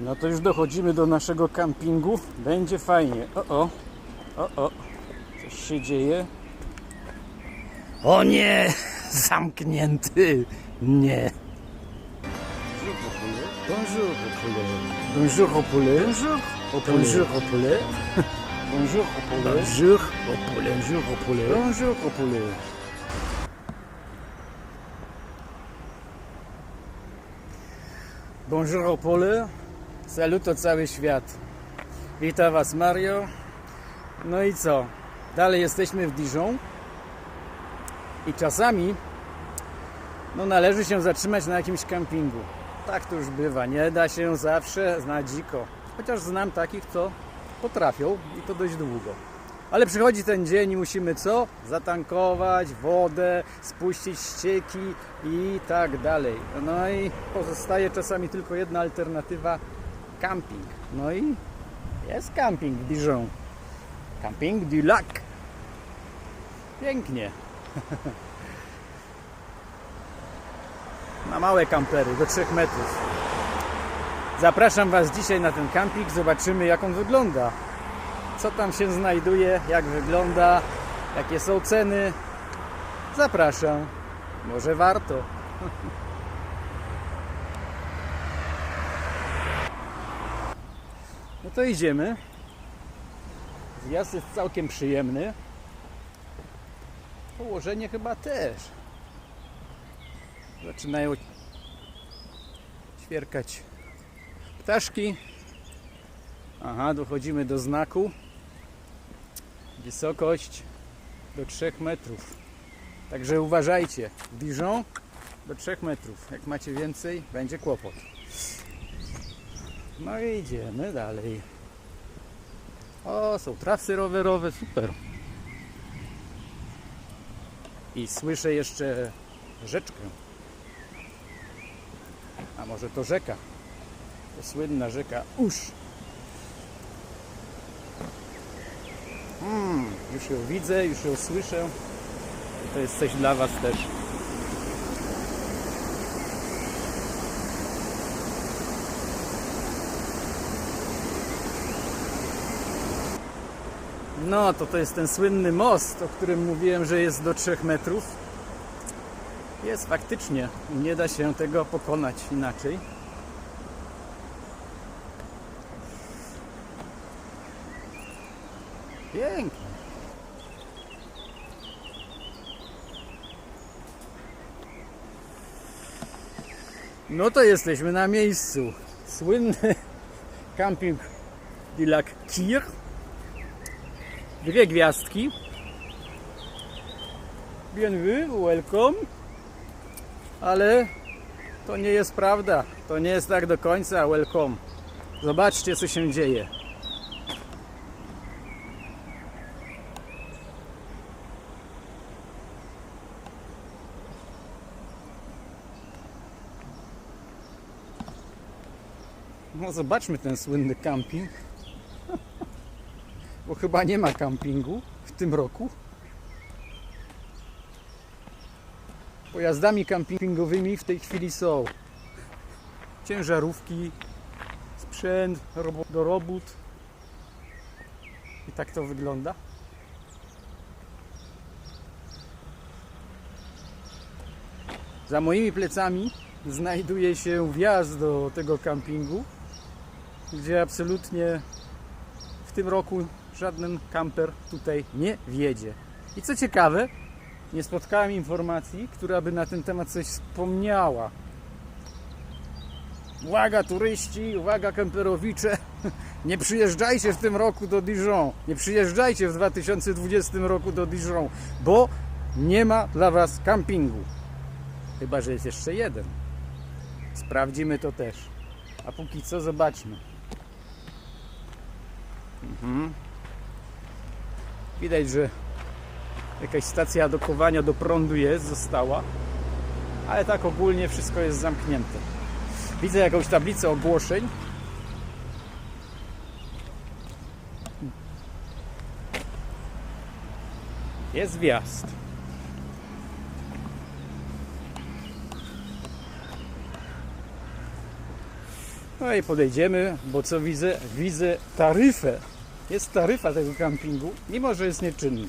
No to już dochodzimy do naszego kampingu. Będzie fajnie. O, o, o, o. Coś się dzieje. O nie! Zamknięty! Nie. Bonjour, Opule. Bonjour, Opule. Bonjour, Bonjour, Opule. Bonjour, Opule. Bonjour, Opule. Bonjour, Opule. Bonjour, Opule. Bonjour, Opole. Salut to cały świat. Witam Was, Mario. No i co? Dalej jesteśmy w Dijon. I czasami no należy się zatrzymać na jakimś kampingu. Tak to już bywa. Nie da się zawsze na dziko. Chociaż znam takich, co potrafią i to dość długo. Ale przychodzi ten dzień i musimy co? Zatankować wodę, spuścić ścieki i tak dalej. No i pozostaje czasami tylko jedna alternatywa camping. No i jest camping Dijon. Camping du Lac. Pięknie. na małe kampery do 3 metrów. Zapraszam Was dzisiaj na ten kamping, zobaczymy jak on wygląda. Co tam się znajduje, jak wygląda, jakie są ceny. Zapraszam. Może warto. No to idziemy. Zjazd jest całkiem przyjemny. Położenie chyba też. Zaczynają ćwierkać ptaszki. Aha, dochodzimy do znaku. Wysokość do 3 metrów. Także uważajcie. Dijon do 3 metrów. Jak macie więcej, będzie kłopot. No i idziemy dalej. O, są trasy rowerowe, super. I słyszę jeszcze rzeczkę. A może to rzeka? To słynna rzeka Usz. Hmm, już ją widzę, już ją słyszę. To jest coś dla Was też. No, to to jest ten słynny most, o którym mówiłem, że jest do 3 metrów. Jest faktycznie, nie da się tego pokonać inaczej. Pięknie. No to jesteśmy na miejscu. Słynny camping Dilac Kir. Dwie gwiazdki. Bienvenue, welcome. Ale to nie jest prawda. To nie jest tak do końca welcome. Zobaczcie co się dzieje. No zobaczmy ten słynny camping. Bo chyba nie ma campingu w tym roku. Pojazdami campingowymi w tej chwili są ciężarówki, sprzęt do robót. I tak to wygląda. Za moimi plecami znajduje się wjazd do tego kampingu, gdzie absolutnie w tym roku żaden kamper tutaj nie wjedzie. I co ciekawe, nie spotkałem informacji, która by na ten temat coś wspomniała. Uwaga turyści, uwaga kemperowicze, nie przyjeżdżajcie w tym roku do Dijon, nie przyjeżdżajcie w 2020 roku do Dijon, bo nie ma dla Was kampingu. Chyba, że jest jeszcze jeden. Sprawdzimy to też. A póki co zobaczmy. Mhm. Widać, że jakaś stacja dokowania do prądu jest, została. Ale tak ogólnie wszystko jest zamknięte. Widzę jakąś tablicę ogłoszeń. Jest wjazd. No i podejdziemy, bo co widzę? Widzę taryfę. Jest taryfa tego kampingu, mimo że jest nieczynny.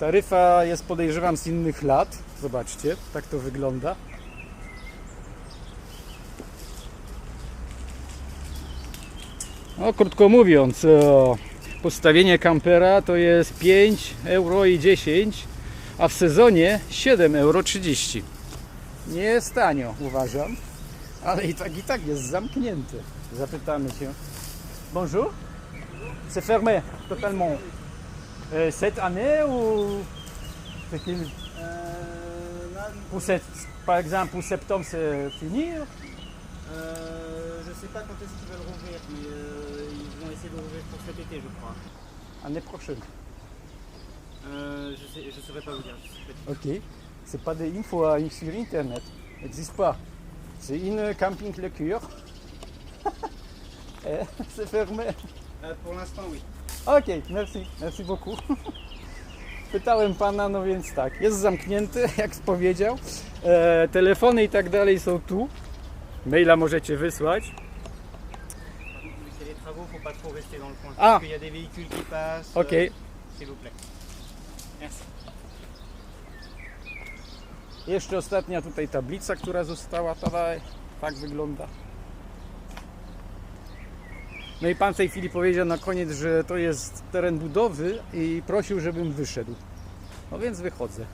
Taryfa jest podejrzewam z innych lat. Zobaczcie, tak to wygląda. No, krótko mówiąc, e, postawienie kampera to jest 5 euro i 10, a w sezonie 7 euro 30. Nie jest tanio, uważam, ale i tak i tak jest zamknięty. Zapytamy się. Bonjour. C'est fermé totalement. Cette année ou c'est qu'il- Euh, là, pour cette, par exemple pour septembre c'est fini euh, je sais pas quand est-ce qu'ils veulent rouvrir, mais euh, ils vont essayer de rouvrir pour cet été, je crois. Année prochaine. Euh, je je saurais pas vous dire. Ok. C'est pas des infos sur internet. N'existe pas. C'est une camping Le Cure. C'est fermé. Euh, pour l'instant, oui. Okej, merci, merci beaucoup. Pytałem pana, no więc tak, jest zamknięty, jak powiedział. E, telefony i tak dalej są tu. Maila możecie wysłać. Y a des travaux, faut pas trop rester dans le coin. Ah. Parce qu'il y a des véhicules qui passent. Ok. euh, S'il vous plaît. Merci. Jeszcze ostatnia tutaj tablica, która została tutaj. Tak wygląda. No i pan w tej chwili powiedział na koniec, że to jest teren budowy i prosił, żebym wyszedł. No więc wychodzę.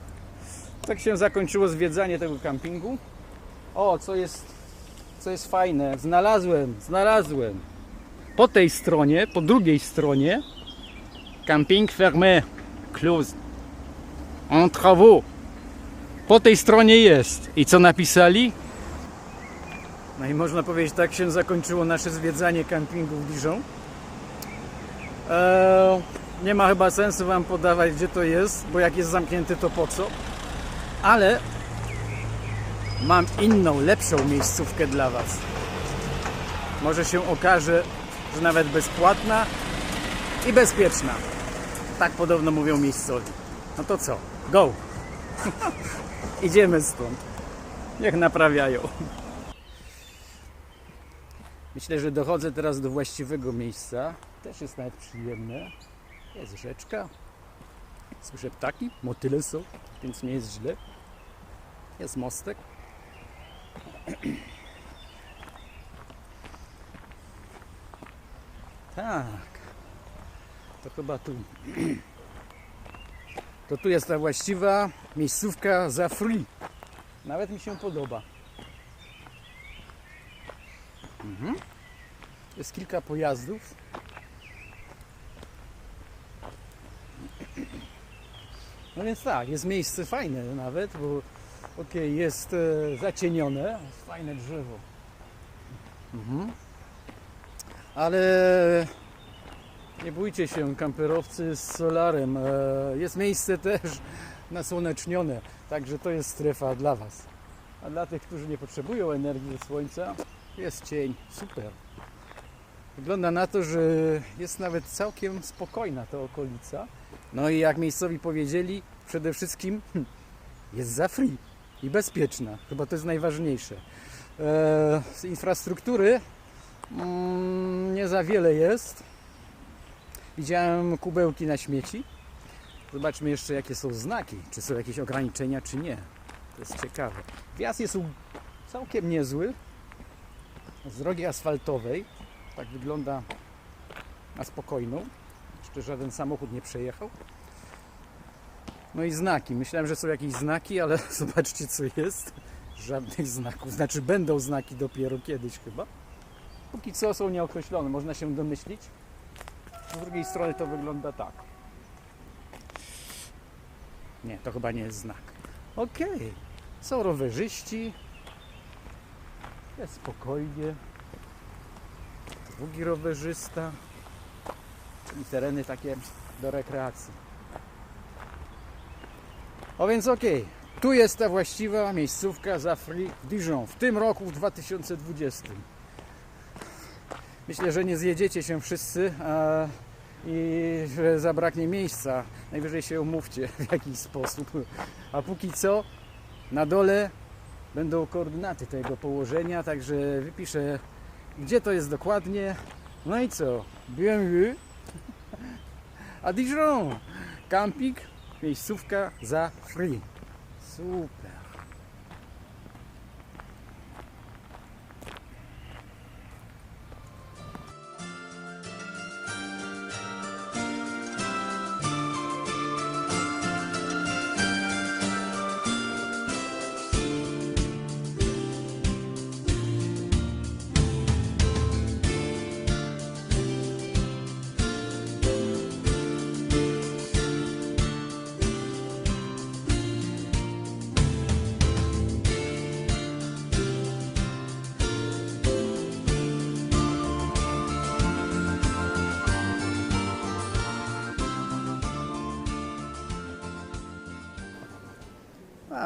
Tak się zakończyło zwiedzanie tego kampingu. O, co jest, co jest fajne, znalazłem, znalazłem. Po tej stronie, po drugiej stronie, camping fermé, closed, en travaux. Po tej stronie jest. I co napisali? No i można powiedzieć, tak się zakończyło nasze zwiedzanie kampingu w Dijon. Eee, nie ma chyba sensu Wam podawać, gdzie to jest, bo jak jest zamknięty, to po co? Ale mam inną, lepszą miejscówkę dla Was. Może się okaże, że nawet bezpłatna i bezpieczna. Tak podobno mówią miejscowi. No to co? Go! Idziemy stąd. Niech naprawiają. Myślę, że dochodzę teraz do właściwego miejsca. Też jest nawet przyjemne. Jest rzeczka. Słyszę ptaki, motyle są, więc nie jest źle. Jest mostek. Tak. To chyba tu. To tu jest ta właściwa miejscówka za free. Nawet mi się podoba. Mhm. Jest kilka pojazdów. No więc tak, jest miejsce fajne nawet, bo okej, jest e, zacienione, jest fajne drzewo. Mhm. Ale nie bójcie się, kamperowcy z solarem. E, Jest miejsce też nasłonecznione, także to jest strefa dla Was. A dla tych, którzy nie potrzebują energii ze słońca, jest cień. Super. Wygląda na to, że jest nawet całkiem spokojna ta okolica. No i jak miejscowi powiedzieli, przede wszystkim hm, jest za free i bezpieczna. Chyba to jest najważniejsze. E, Z infrastruktury mm, nie za wiele jest. Widziałem kubełki na śmieci. Zobaczmy jeszcze, jakie są znaki. Czy są jakieś ograniczenia, czy nie. To jest ciekawe. Wjazd jest całkiem niezły. Z drogi asfaltowej. Tak wygląda na spokojną. Jeszcze żaden samochód nie przejechał. No i znaki. Myślałem, że są jakieś znaki, ale zobaczcie, co jest. Żadnych znaków. Znaczy, będą znaki dopiero kiedyś chyba. Póki co są nieokreślone. Można się domyślić. Z drugiej strony to wygląda tak. Nie, to chyba nie jest znak. Okej. Są rowerzyści. Jest spokojnie. Drugi rowerzysta. Czyli tereny takie do rekreacji. O więc okej. Tu jest ta właściwa miejscówka za Free Dijon. W tym roku, w 2020. Myślę, że nie zjedziecie się wszyscy i że zabraknie miejsca. Najwyżej się umówcie w jakiś sposób. A póki co na dole będą koordynaty tego położenia, także wypiszę gdzie to jest dokładnie. No i co? Bienvenue a Dijon. Camping, miejscówka za free. Super.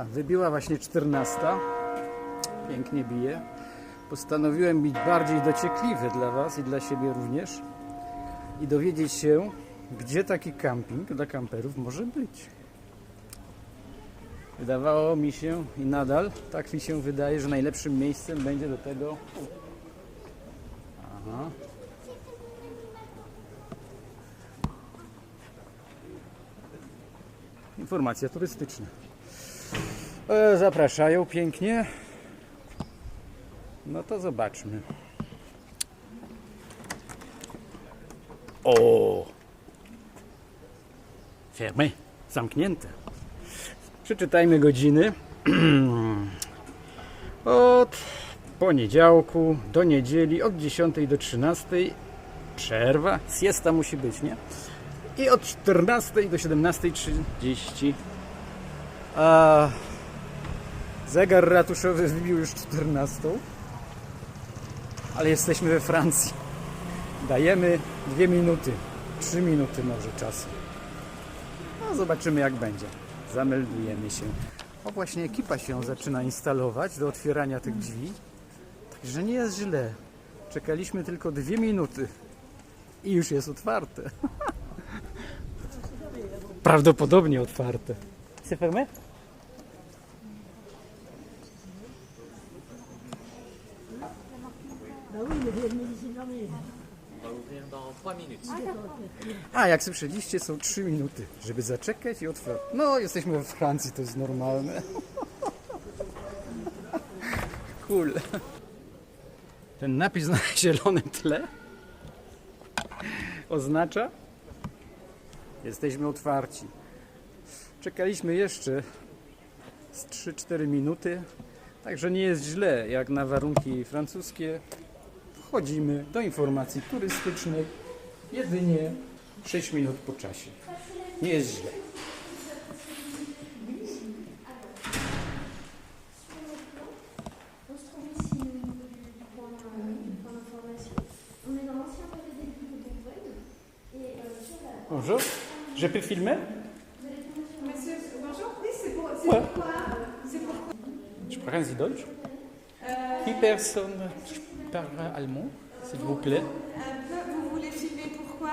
Wybiła właśnie 14. Pięknie bije. Postanowiłem być bardziej dociekliwy dla Was i dla siebie również i dowiedzieć się, gdzie taki camping dla kamperów może być. Wydawało mi się i nadal tak mi się wydaje, że najlepszym miejscem będzie do tego. Aha. Informacja turystyczna. E, Zapraszają pięknie. No to zobaczmy. O! Fermé, zamknięte. Przeczytajmy godziny. Od poniedziałku do niedzieli, od 10 do 13 przerwa, siesta musi być, nie? I od 14 do 17.30 a zegar ratuszowy wbił już 14, ale jesteśmy we Francji. Dajemy dwie minuty, trzy minuty może czasu. No, zobaczymy jak będzie. Zameldujemy się. O właśnie ekipa się zaczyna instalować do otwierania tych drzwi. Także nie jest źle. Czekaliśmy tylko dwie minuty i już jest otwarte. Prawdopodobnie otwarte. C'est? On va ouvrir dans 3 minutes. A, jak słyszeliście, są 3 minuty, żeby zaczekać i otworzyć. No, jesteśmy we Francji, to jest normalne. Cool. Ten napis na zielonym tle oznacza jesteśmy otwarci. Czekaliśmy jeszcze z 3-4 minuty, także nie jest źle jak na warunki francuskie. Wchodzimy do informacji turystycznych jedynie 6 minut po czasie. Nie jest źle. Bonjour, je peux filmer Monsieur, bonjour. Oui, c'est pour, Ouais. pourquoi C'est pour Sprechen Sie Deutsch? euh, Die Allemand, s'il vous plaît. peu, vous voulez filmer pourquoi?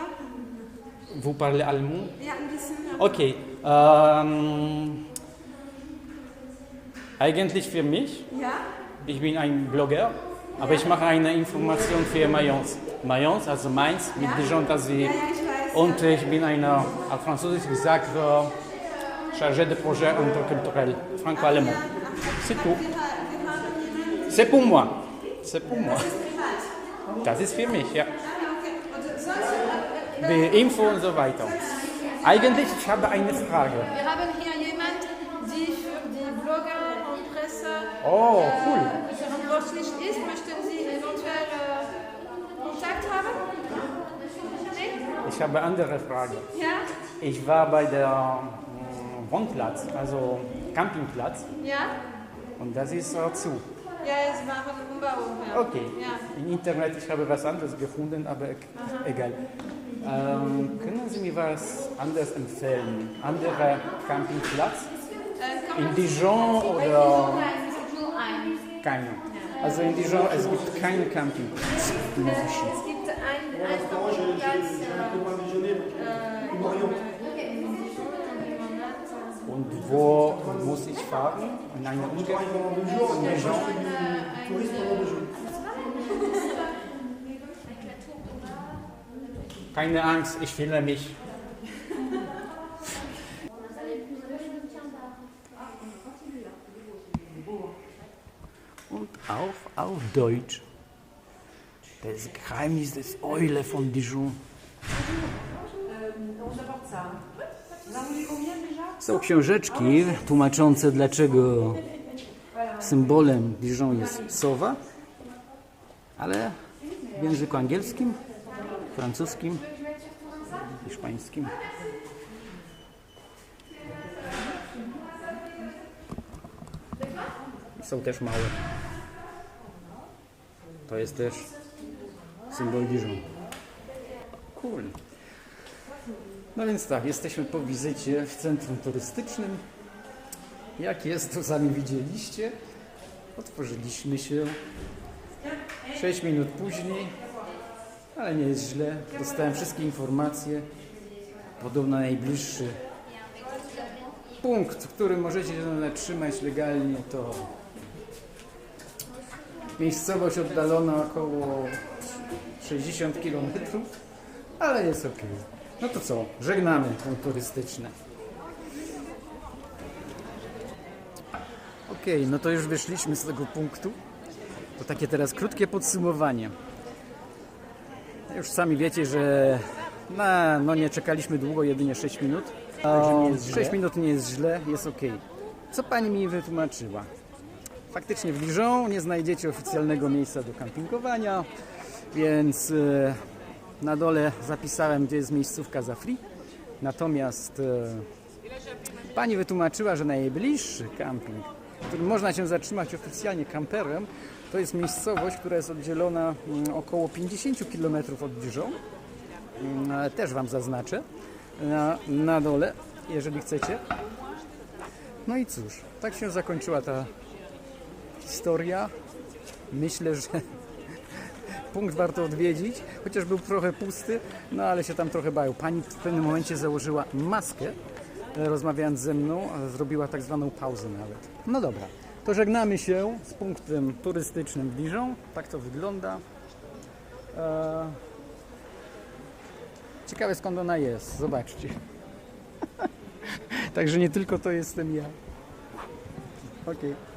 Vous parlez allemand? Okay. Ähm, eigentlich für mich, Ja? ich bin ein Blogger, aber ich mache eine Information für Mayence. Mayence, also Mainz, mit Dijon Sie. ja. Und ich bin einer, auf Französisch gesagt, äh, chargé de projet interculturel franco-allemand. C'est tout. Jemanden. C'est pour moi. Pour moi. Das ist privat. Das ist für mich, ja. Ah. Und sonst. Äh, Die Info und so weiter. Eigentlich, ich habe eine Frage. wir haben hier jemanden, die für die Blogger und Presse Oh, cool. äh, verantwortlich ist. Möchten Sie eventuell äh, Kontakt haben? Nee? Ich habe andere Frage. Ja? Ich war bei der Wohnplatz, also Campingplatz, Ja? und das ist äh, zu. Ja, es war eine Umbauung. Ja. Okay. Ja. Im Internet, ich habe was anderes gefunden, aber e- egal. Ähm, können Sie mir was anderes empfehlen? Andere Campingplatz? Äh, In Dijon oder Nein, es gibt nur einen. keine? Also in Dijon, es gibt keine Campingplatz. Es gibt ein, ein Campingplatz Und wo muss ich fahren in eine umgekehrte Region. Keine Angst, ich filme mich. Und auch auf Deutsch. Das Geheimnis des Eule von Dijon. Są książeczki tłumaczące, dlaczego symbolem Dijon jest sowa, ale w języku angielskim, francuskim, hiszpańskim. Są też małe. To jest też symbol Dijon. Cool. No więc tak, jesteśmy po wizycie w centrum turystycznym. Jak jest, to sami widzieliście. Otworzyliśmy się 6 minut później, ale nie jest źle. Dostałem wszystkie informacje. Podobno najbliższy punkt, w którym możecie zatrzymać legalnie, to miejscowość oddalona około 60 km, ale jest ok. No to co, żegnamy punkt turystyczny. Ok, no to już wyszliśmy z tego punktu. To takie teraz krótkie podsumowanie. Już sami wiecie, że na, no nie czekaliśmy długo, jedynie 6 minut. O, 6 minut nie jest źle, jest ok. Co pani mi wytłumaczyła? Faktycznie w Dijon nie znajdziecie oficjalnego miejsca do kampingowania, więc e, na dole zapisałem, gdzie jest miejscówka za free. Natomiast e, pani wytłumaczyła, że najbliższy camping, w którym można się zatrzymać oficjalnie kamperem, to jest miejscowość, która jest oddzielona mm, około 50 km od Dijon. Mm, Też Wam zaznaczę na, na dole, jeżeli chcecie. No i cóż, tak się zakończyła ta historia. Myślę, że punkt warto odwiedzić, chociaż był trochę pusty, no ale się tam trochę bają. Pani w pewnym momencie założyła maskę, e, rozmawiając ze mną, zrobiła tak zwaną pauzę nawet. No dobra, to żegnamy się z punktem turystycznym Dijon. Tak to wygląda. E, Ciekawe skąd ona jest, zobaczcie. Także nie tylko to jestem ja. Okej.